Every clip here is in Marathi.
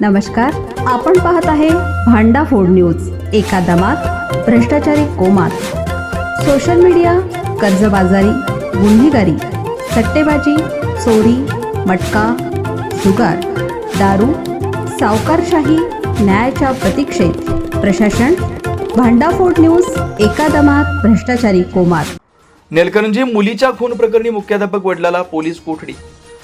नमस्कार आपण पाहत आहे भांडा फोड न्यूज एका दमात भ्रष्टाचारी कोमात. सोशल मीडिया कर्जबाजारी गुन्हेगारी सट्टेबाजी चोरी मटका जुगार दारू सावकारशाही न्यायाच्या प्रतीक्षेत. प्रशासन भांडाफोड न्यूज एका दमात भ्रष्टाचारी कोमात. नेलकरंजी मुलीच्या खून प्रकरणी मुख्याध्यापक वडिलाला पोलीस कोठडी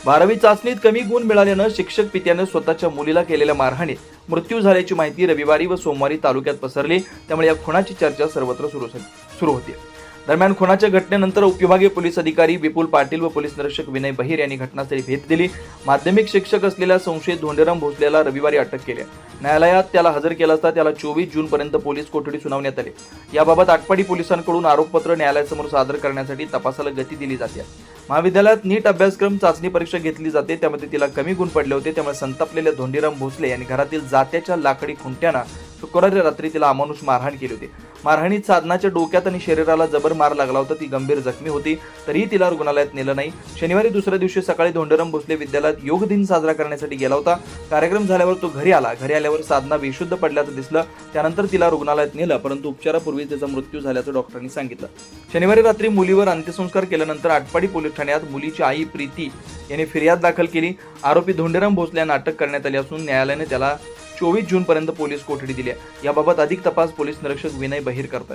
बारावी चाचणीत कमी गुण मिळाल्यानं शिक्षक पित्यानं स्वतःच्या मुलीला केलेल्या मारहाणीत मृत्यू झाल्याची माहिती रविवारी व सोमवारी तालुक्यात पसरली. त्यामुळे या खुणाची चर्चा सर्वत्र सुरू झाली सुरू होती. दरम्यान खुनाच्या घटनेनंतर उपविभागीय पोलीस अधिकारी विपुल पाटील व पोलीस निरीक्षक विनय बहिर यांनी घटनास्थळी भेट दिली. माध्यमिक शिक्षक असलेल्या संशयित धोंडेराम भोसलेला रविवारी अटक केली. न्यायालयात त्याला हजर केला असता त्याला चोवीस जून पर्यंत पोलीस कोठडी सुनावण्यात आली. याबाबत आटपाडी पोलिसांकडून आरोपपत्र न्यायालयासमोर सादर करण्यासाठी तपासाला गती दिली जाते. महाविद्यालयात नीट अभ्यासक्रम चाचणी परीक्षा घेतली जाते. त्यामध्ये तिला कमी गुण पडले होते. त्यामुळे संतापलेल्या धोंडीराम भोसले यांनी घरातील जात्याच्या लाकडी खुंट्यांना शुक्रवारी रात्री तिला अमानुष मारहाण केली होती. मारहाणीत साधनाच्या डोक्यात आणि शरीराला जबर मार लागला होता ती गंभीर जखमी होती. तरीही तिला रुग्णालयात नेलं नाही. शनिवारी दुसऱ्या दिवशी सकाळी धोंडरम भोसले विद्यालयात योग दिन साजरा करण्यासाठी गेला होता. कार्यक्रम झाल्यावर तो घरी आला. घरी आल्यावर साधना बेशुद्ध पडल्याचं दिसलं. त्यानंतर तिला रुग्णालयात नेलं परंतु उपचारापूर्वी तिचा मृत्यू झाल्याचं डॉक्टरांनी सांगितलं. शनिवारी रात्री मुलीवर अंत्यसंस्कार केल्यानंतर आटपाडी पोलीस ठाण्यात मुलीची आई प्रीती यांनी फिर्याद दाखल केली. आरोपी धोंडेराम भोसले यांना अटक करण्यात आली असून न्यायालयाने त्याला चोवीस जून पर्यंत पोलीस कोठडी दिली आहे. याबाबत अधिक तपास पोलीस निरीक्षक विनय बहिर करतात